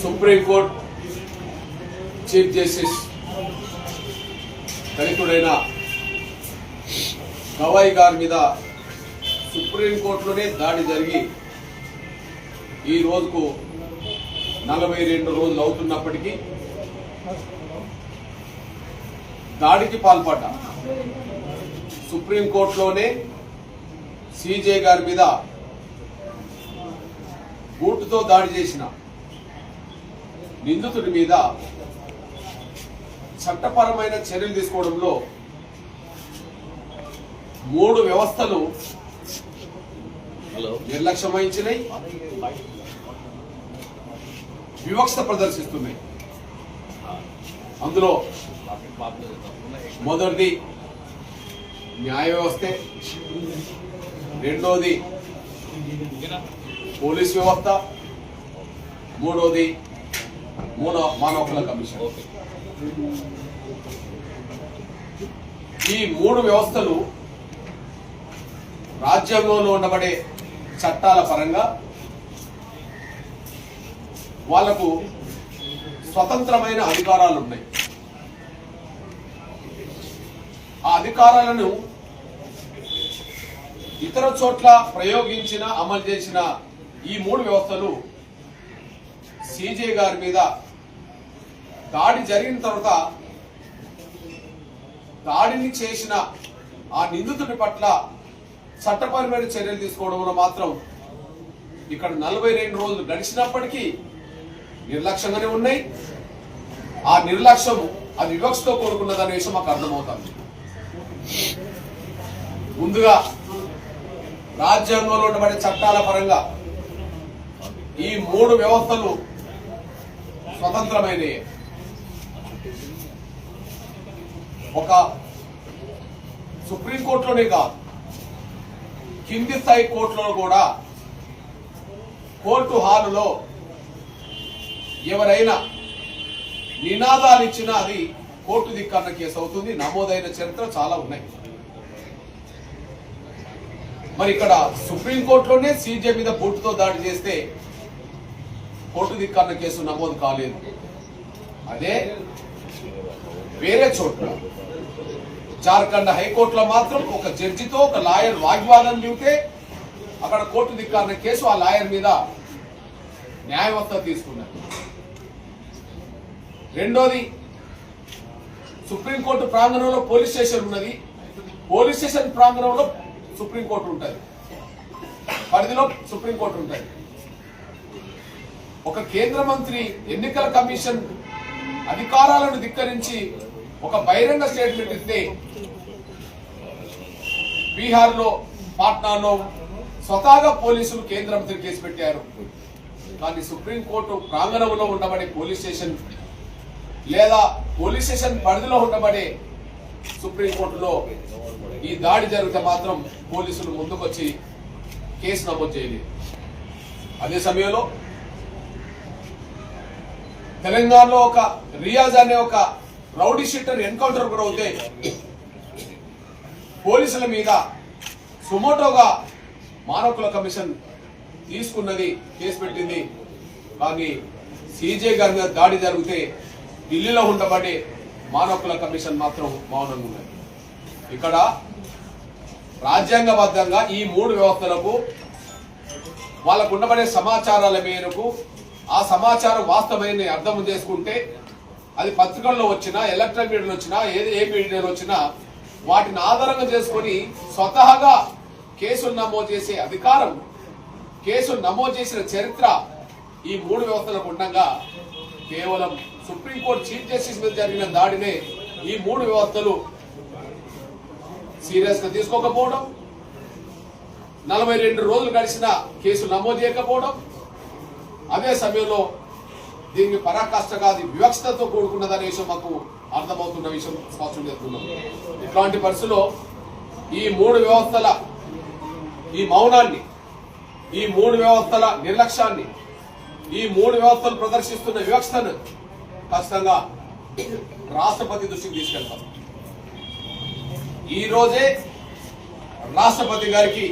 Supreme court chief justice దళితుడైన గవాయి గారి మీద సుప్రీంకోర్టులోనే దాడి జరిగి ఈ రోజుకు నలభై రెండు రోజులు అవుతున్నప్పటికీ దాడికి పాల్పడ్డా సుప్రీంకోర్టులోనే సీజే గారి మీద బూటుతో దాడి చేసిన నిందితుడి మీద చట్టపరమైన చర్యలు తీసుకోవడంలో మూడు వ్యవస్థలు నిర్లక్ష్యం వహించినాయి వివక్షత ప్రదర్శిస్తున్నాయి. అందులో మొదటిది న్యాయ వ్యవస్థే. రెండోది పోలీస్ వ్యవస్థ. మూడోది మూడో మానవ హక్కుల కమిషన్. ఈ మూడు వ్యవస్థలు రాజ్యాంగంలో ఉండబడే చట్టాల పరంగా వాళ్ళకు స్వతంత్రమైన అధికారాలు ఉన్నాయి ఆ అధికారాలను ఇతర చోట్ల ప్రయోగించిన అమలు చేసిన ఈ మూడు వ్యవస్థలు సీజే గారి మీద దాడి జరిగిన తర్వాత దాడిని చేసిన ఆ నిందితుడి పట్ల చట్టపరమైన చర్యలు తీసుకోవడంలో మాత్రం ఇక్కడ నలభై రెండు రోజులు గడిచినప్పటికీ నిర్లక్ష్యంగానే ఉన్నాయి. ఆ నిర్లక్ష్యం అది వివక్షతో కూడుకున్నదనే విషయం మాకు అర్థమవుతుంది. ముందుగా రాజ్యాంగంలో ఉన్నటువంటి చట్టాల పరంగా ఈ మూడు వ్యవస్థలు స్వతంత్రమైనవి ఒక సుప్రీంకోర్టులోనే కాదు కింది స్థాయి కోర్టులో కూడా కోర్టు హాలులో ఎవరైనా నినాదాలు ఇచ్చినా అది కోర్టు దిక్కన్న కేసు అవుతుంది. నమోదైన చరిత్ర చాలా ఉన్నాయి. మరి ఇక్కడ సుప్రీంకోర్టులోనే సీజే మీద బూటుతో దాడి చేస్తే కోర్టు ధిక్కరణ కేసు నమోదు కాలేదు. అదే వేరే చోట్ల. జార్ఖండ్ హైకోర్టులో మాత్రం ఒక జడ్జితో ఒక లాయర్ వాగ్వాదం దిగితే అక్కడ కోర్టు ధిక్కరణ కేసు ఆ లాయర్ మీద న్యాయవత్త తీసుకున్నారు రెండోది సుప్రీంకోర్టు ప్రాంగణంలో పోలీస్ స్టేషన్ ఉన్నది. పోలీస్ స్టేషన్ ప్రాంగణంలో సుప్రీంకోర్టు ఉంటుంది. పరిధిలో సుప్రీంకోర్టు ఉంటుంది. ఒక కేంద్ర మంత్రి ఎన్నికల కమిషన్ అధికారాలను ధిక్కరించి ఒక బహిరంగ స్టేట్మెంట్ ఇస్తే బీహార్లో పాట్నాలో స్వతహాగా పోలీసులు కేంద్ర మంత్రి కేసు పెట్టారు. కానీ సుప్రీంకోర్టు ప్రాంగణంలో ఉండబడే పోలీస్ స్టేషన్ లేదా పోలీస్ స్టేషన్ పరిధిలో ఉండబడే సుప్రీంకోర్టులో ఈ దాడి జరిగితే మాత్రం పోలీసులు ముందుకొచ్చి కేసు నమోదు చేయలేదు. అదే సమయంలో తెలంగాణలో ఒక రియాజ్ అనే ఒక రౌడీ షీటర్ ఎన్కౌంటర్ కూడా అవుతే పోలీసుల మీద సుమోటోగా మానవకుల కమిషన్ తీసుకున్నది కేసు పెట్టింది. కానీ సీజే గారి మీద దాడి జరిగితే ఢిల్లీలో ఉండబడే మానవకుల కమిషన్ మాత్రం మౌనంగా ఉన్నది. ఇక్కడ రాజ్యాంగబద్ధంగా ఈ మూడు వ్యవస్థలకు వాళ్ళకు ఉండబడే సమాచారాల మేరకు ఆ సమాచారం వాస్తవమైన అర్థం చేసుకుంటే అది పత్రికల్లో వచ్చినా ఎలక్ట్రానిక్ మీడియాలో వచ్చినా ఏది ఏ మీడియాలో వచ్చినా వాటిని ఆధారంగా చేసుకొని స్వతహాగా కేసులు నమోదు చేసే అధికారం కేసులు నమోదు చేసిన చరిత్ర ఈ మూడు వ్యవస్థలకు ఉండగా కేవలం సుప్రీంకోర్టు చీఫ్ జస్టిస్ మీద జరిగిన దాడినే ఈ మూడు వ్యవస్థలు సీరియస్గా తీసుకోకపోవడం నలభై రెండు రోజులు గడిచిన కేసు నమోదు చేయకపోవడం అదే సమయంలో దీనికి పరాకాష్ఠగా అది వివక్షతతో కూడుకున్నదనే విషయం మాకు అర్థమవుతున్న విషయం స్పష్టం చేస్తున్నాం. ఇట్లాంటి పరిస్థితుల్లో ఈ మూడు వ్యవస్థల ఈ మౌనాన్ని ఈ మూడు వ్యవస్థల నిర్లక్ష్యాన్ని ఈ మూడు వ్యవస్థలు ప్రదర్శిస్తున్న వివక్షతను ఖచ్చితంగా రాష్ట్రపతి దృష్టికి తీసుకెళ్తాం. ఈరోజే రాష్ట్రపతి గారికి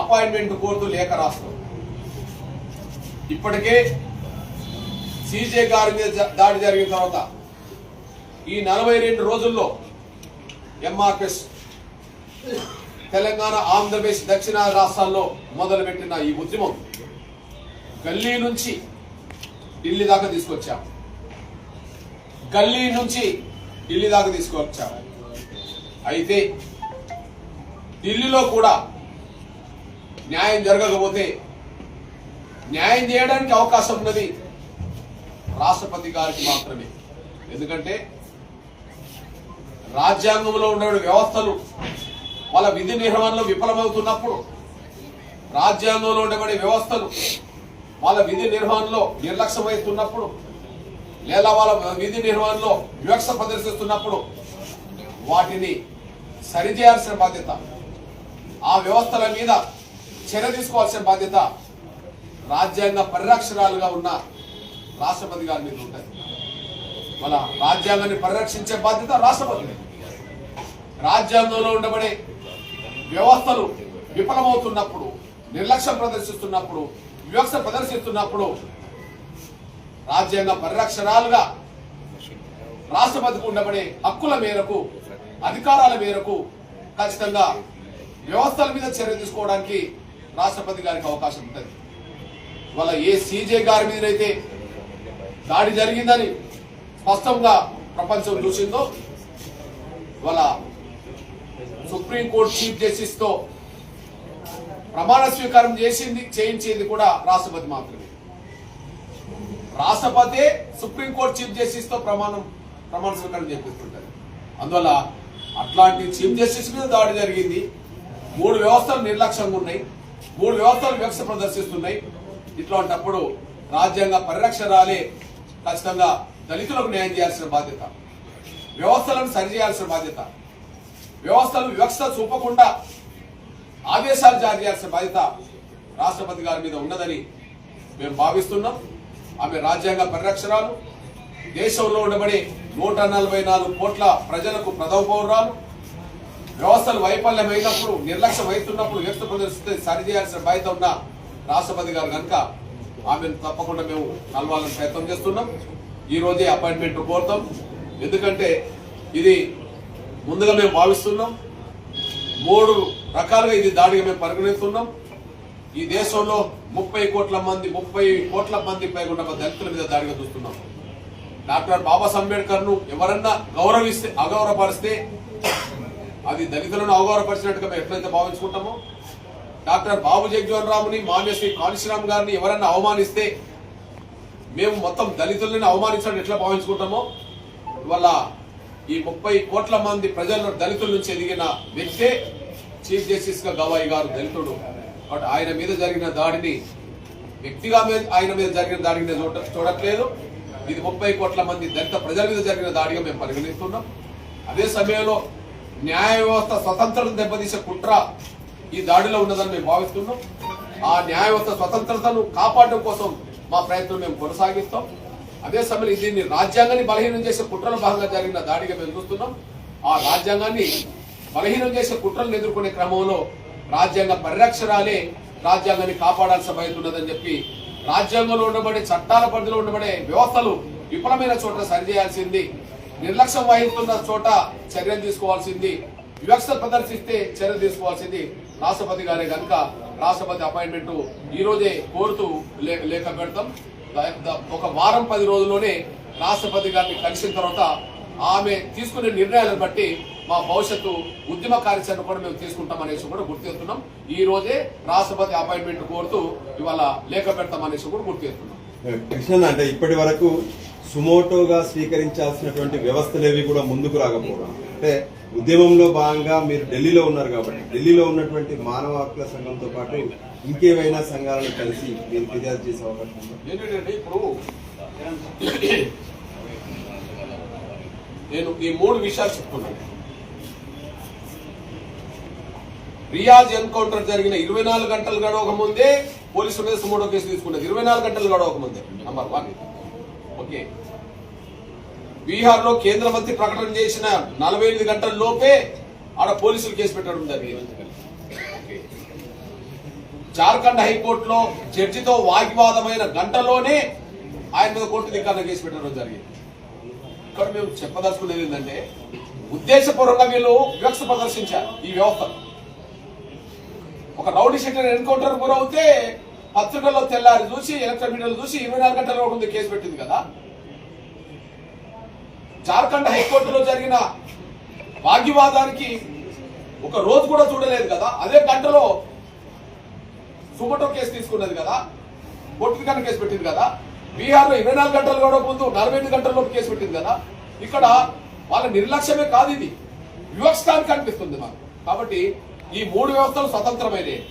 అపాయింట్మెంట్ కోరుతూ లేఖ రాస్తాం. ఇప్పటికే సీజే గారి మీద దాడి జరిగిన తర్వాత ఈ నలభై రెండు రోజుల్లో ఎంఆర్పిఎస్ తెలంగాణ ఆంధ్రప్రదేశ్ దక్షిణ రాష్ట్రాల్లో మొదలుపెట్టిన ఈ ఉద్యమం గల్లీ నుంచి ఢిల్లీ దాకా తీసుకొచ్చాం. గల్లీ నుంచి ఢిల్లీ దాకా తీసుకువచ్చారు అయితే ఢిల్లీలో కూడా న్యాయం జరగకపోతే న్యాయం చేయడానికి అవకాశం ఉన్నది రాష్ట్రపతి గారికి మాత్రమే. ఎందుకంటే రాజ్యాంగంలో ఉండే వ్యవస్థలు వాళ్ళ విధి నిర్వహణలో విఫలమవుతున్నప్పుడు రాజ్యాంగంలో ఉండబడే వ్యవస్థలు వాళ్ళ విధి నిర్వహణలో నిర్లక్ష్యమవుతున్నప్పుడు లేదా వాళ్ళ విధి నిర్వహణలో వివక్ష ప్రదర్శిస్తున్నప్పుడు వాటిని సరిచేయాల్సిన బాధ్యత ఆ వ్యవస్థల మీద చర్య తీసుకోవాల్సిన బాధ్యత రాజ్యాంగ పరిరక్షణాలుగా ఉన్న రాష్ట్రపతి గారి మీద ఉంటుంది. మన రాజ్యాంగాన్ని పరిరక్షించే బాధ్యత రాష్ట్రపతి రాజ్యాంగంలో ఉండబడే వ్యవస్థలు విఫలమవుతున్నప్పుడు నిర్లక్ష్యం ప్రదర్శిస్తున్నప్పుడు వివక్ష ప్రదర్శిస్తున్నప్పుడు రాజ్యాంగ పరిరక్షణాలుగా రాష్ట్రపతికి ఉండబడే హక్కుల మేరకు అధికారాల మేరకు ఖచ్చితంగా వ్యవస్థల మీద చర్య తీసుకోవడానికి రాష్ట్రపతి గారికి అవకాశం ఉంటుంది. వాళ్ళ ఏ సీజే గారి మీదైతే దాడి జరిగిందని స్పష్టంగా ప్రపంచం చూసిందో వాళ్ళ సుప్రీంకోర్టు చీఫ్ జస్టిస్తో ప్రమాణ స్వీకారం చేసింది చేయించేది కూడా రాష్ట్రపతి మాత్రమే. రాష్ట్రపతి సుప్రీంకోర్టు చీఫ్ జస్టిస్తో ప్రమాణం ప్రమాణ స్వీకారం చేపిస్తుంటారు. అందువల్ల అట్లాంటి చీఫ్ జస్టిస్ మీద దాడి జరిగింది. మూడు వ్యవస్థలు నిర్లక్ష్యంగా ఉన్నాయి. మూడు వ్యవస్థలు వివక్ష ప్రదర్శిస్తున్నాయి. ఇట్లాంటప్పుడు రాజ్యాంగ పరిరక్షణాలే ఖచ్చితంగా దళితులకు న్యాయం చేయాల్సిన బాధ్యత. వ్యవస్థలను సరిచేయాల్సిన బాధ్యత. వ్యవస్థలు వివక్ష చూపకుండా ఆదేశాలు జారీ చేయాల్సిన బాధ్యత రాష్ట్రపతి గారి మీద ఉన్నదని మేము భావిస్తున్నాం. ఆమె రాజ్యాంగ పరిరక్షణాలు దేశంలో ఉండబడే నూట నలభై నాలుగు కోట్ల ప్రజలకు ప్రథమ పౌరాలు వ్యవస్థలు వైఫల్యమైనప్పుడు నిర్లక్ష్యం అవుతున్నప్పుడు వ్యక్త ప్రదర్శిస్తే సరిచేయాల్సిన బాధ్యత ఉన్న రాష్ట్రపతి గారు కనుక ఆమెను తప్పకుండా మేము కలవాలని ప్రయత్నం చేస్తున్నాం. ఈ రోజే అపాయింట్మెంట్ కోరుతాం. ఎందుకంటే ఇది ముందుగా మేము భావిస్తున్నాం. మూడు రకాలుగా ఇది దాడిగా మేము పరిగణిస్తున్నాం. ఈ దేశంలో ముప్పై కోట్ల మంది ముప్పై కోట్ల మంది పైగా దళితుల మీద దాడిగా చూస్తున్నాం. డాక్టర్ బాబాసాహెబ్ అంబేద్కర్ను ఎవరన్నా గౌరవిస్తే అగౌరవపరిస్తే అది దళితులను అవగౌరవపరిచినట్టుగా మేము ఎట్లయితే భావించుకుంటామో డాక్టర్ బాబు జగ్జీవన్ రాముని మాన్యశ్రీ కాళీశ్రామ్ గారిని ఎవరన్నా అవమానిస్తే మేము మొత్తం దళితులని అవమానించడం ఎట్లా భావించుకుంటామో ఇవాళ ఈ ముప్పై కోట్ల మంది ప్రజల దళితుల నుంచి ఎదిగిన వ్యక్తే చీఫ్ జస్టిస్గా గవాయి గారు దళితుడు. బట్ ఆయన మీద జరిగిన దాడిని వ్యక్తిగా మీద ఆయన మీద జరిగిన దాడిని చూడ చూడట్లేదు. ఇది ముప్పై కోట్ల మంది దళిత ప్రజల మీద జరిగిన దాడిగా మేము పరిగణిస్తున్నాం. అదే సమయంలో న్యాయ వ్యవస్థ స్వతంత్రతను దెబ్బతీసే కుట్ర ఈ దాడిలో ఉన్నదని మేము భావిస్తున్నాం. ఆ న్యాయ వ్యవస్థ స్వతంత్రతను కాపాడడం కోసం మా ప్రయత్నం మేము కొనసాగిస్తాం. అదే సమయంలో దీన్ని రాజ్యాంగాన్ని బలహీనం చేసే కుట్రల భాగంగా జరిగిన దాడిగా మేము చూస్తున్నాం. ఆ రాజ్యాంగాన్ని బలహీనం చేసే కుట్రలను ఎదుర్కొనే క్రమంలో రాజ్యాంగ పరిరక్షణాలే రాజ్యాంగాన్ని కాపాడాల్సిన బాధ్యత ఉన్నదని చెప్పి రాజ్యాంగంలో ఉండబడే చట్టాల పరిధిలో ఉండబడే వ్యవస్థలు విఫలమైన చోట సరిచేయాల్సింది నిర్లక్ష్యం వహిస్తున్న చోట చర్యలు తీసుకోవాల్సింది వివక్ష ప్రదర్శిస్తే చర్యలు తీసుకోవాల్సింది రాష్ట్రపతి గారే కనుక రాష్ట్రపతి అపాయింట్మెంట్ ఈ రోజే కోరుతూ లే- లేఖ పెడతాం. ఒక వారం పది రోజుల్లోనే రాష్ట్రపతి గారిని కలిసిన తర్వాత ఆమె తీసుకునే నిర్ణయాలను బట్టి మా భవిష్యత్తు ఉద్యమ కార్యాచరణ కూడా మేము తీసుకుంటాం అనేసి కూడా గుర్తు చేస్తున్నాం. ఈ రోజే రాష్ట్రపతి అపాయింట్మెంట్ కోరుతూ ఇవాళ లేఖ పెడతాం అనేసి కూడా గుర్తు చేస్తున్నాం. కృష్ణ అంటే ఇప్పటి వరకు సుమోటోగా స్వీకరించాల్సినటువంటి వ్యవస్థలేవి కూడా ముందుకు రాకపోవడం. అంటే ఉద్యమంలో భాగంగా మీరు ఢిల్లీలో ఉన్నారు కాబట్టి ఢిల్లీలో ఉన్నటువంటి మానవ హక్కుల సంఘంతో పాటు ఇంకేమైనా సంఘాలను కలిసి మీరు ఫిర్యాదు చేసే అవకాశం ఏంటంటే ఇప్పుడు నేను ఈ మూడు విషయాలు చెప్తున్నాను. రియాజ్ ఎన్కౌంటర్ జరిగిన ఇరవై నాలుగు గంటలు గడవక ముందే పోలీసుల మీద సుమోటో కేసు తీసుకున్నది ఇరవై నాలుగు గంటలు గడవక ముందే నంబర్ వన్. ఓకే. బీహార్లో కేంద్ర మంత్రి ప్రకటన చేసిన నలభై ఎనిమిది గంటల లోపే ఆడ పోలీసులు కేసు పెట్టడం జరిగింది. జార్ఖండ్ హైకోర్టులో జడ్జితో వాగ్వాదమైన గంటలోనే ఆయన మీద కోర్టు ధిక్కారణ కేసు పెట్టడం జరిగింది. ఇక్కడ మేము చెప్పదలుచుకునేది ఏంటంటే ఉద్దేశపూర్వకంగా వీళ్ళు వివక్ష ప్రదర్శించారు ఈ వ్యవస్థ ఒక రౌడీ షీటర్ ఎన్కౌంటర్ గురవుతే పత్రికల్లో తెల్లారి చూసి ఎలక్ట్రానిక్ మీడియాలో చూసి ఇరవై నాలుగు గంటల ముందు కేసు పెట్టింది కదా? జార్ఖండ్ హైకోర్టులో జరిగిన వాగ్వివాదానికి ఒక రోజు కూడా చూడలేదు కదా? అదే గంటలో సుమటో కేసు తీసుకున్నది కదా? పొట్టికన్న కేసు పెట్టింది కదా? బీహార్లో ఇరవై నాలుగు గంటలు కూడా ముందు నలభై ఎనిమిది గంటల్లో కేసు పెట్టింది కదా? ఇక్కడ వాళ్ళ నిర్లక్ష్యమే కాదు ఇది. వివక్షానికి కనిపిస్తుంది మాకు. కాబట్టి ఈ మూడు వ్యవస్థలు స్వతంత్రమైనవి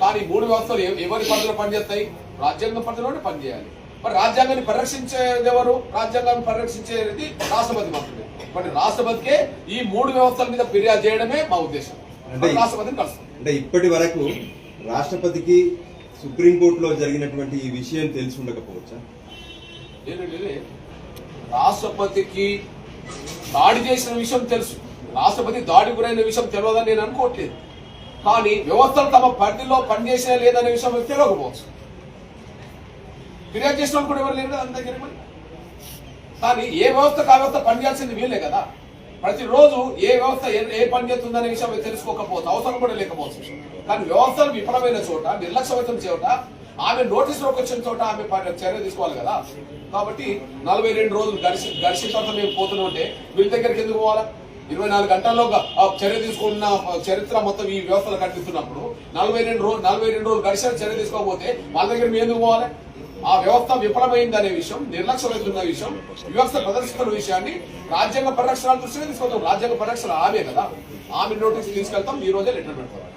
కానీ మూడు వ్యవస్థలు ఎవ- ఎవరి పరిధిలో పనిచేస్తాయి? రాజ్యాంగం పరిధిలోనే పనిచేయాలి. మరి రాజ్యాంగాన్ని పరిరక్షించేది ఎవరు? రాజ్యాంగాన్ని పరిరక్షించేది రాష్ట్రపతి మంత్రులు మరి రాష్ట్రపతికే ఈ మూడు వ్యవస్థల మీద ఫిర్యాదు చేయడమే మా ఉద్దేశం. రాష్ట్రపతిని కలుస్తాం. అంటే ఇప్పటి వరకు రాష్ట్రపతికి సుప్రీంకోర్టులో జరిగినటువంటి ఈ విషయం తెలిసి ఉండకపోవచ్చా రాష్ట్రపతికి దాడి చేసిన విషయం తెలుసు. రాష్ట్రపతి దాడి గురైన విషయం తెలియదని నేను అనుకోవట్లేదు. కానీ వ్యవస్థలు తమ పరిధిలో పనిచేసే లేదనే విషయం తెలియకపోవచ్చు. ఫిర్యాదు చేసిన కూడా ఎవరు లేరు అంత జరిగింది కానీ ఏ వ్యవస్థ ఆ వ్యవస్థ పనిచేయాల్సింది వీళ్ళే కదా. ప్రతిరోజు ఏ వ్యవస్థ ఏ- ఏ పని చేస్తుందనే విషయం తెలుసుకోకపోతే తెలుసుకోకపోవచ్చు అవసరం కూడా లేకపోవచ్చు. కానీ వ్యవస్థలు విఫలమైన చోట నిర్లక్ష్యమైన చోట ఆమె నోటీసులోకి వచ్చిన చోట ఆమె చర్య తీసుకోవాలి కదా. కాబట్టి నలభై రెండు రోజులు గడిచి గడిచిన తర్వాత మేము పోతుంటే వీళ్ళ దగ్గరికి ఎందుకు పోవాలా? ఇరవై నాలుగు గంటల్లో ఆ చర్య తీసుకున్న చరిత్ర మొత్తం ఈ వ్యవస్థలు కనిపిస్తున్నప్పుడు నలభై రెండు రోజులు నలభై రెండు రోజులు గడిచిన చర్య తీసుకోకపోతే వాళ్ళ దగ్గర మేము ఎందుకు పోవాలి? ఆ వ్యవస్థ విఫలమైంది అనే విషయం నిర్లక్ష్యమవుతున్న విషయం వ్యవస్థ ప్రదర్శిస్తున్న విషయాన్ని రాజ్యాంగ పరిరక్షణ దృష్టిగా తీసుకుంటాం రాజ్యాంగ పరిరక్షణ ఆమె కదా. ఆమె నోటీస్ తీసుకెళ్తాం ఈ రోజే లెటర్ పెడతాం.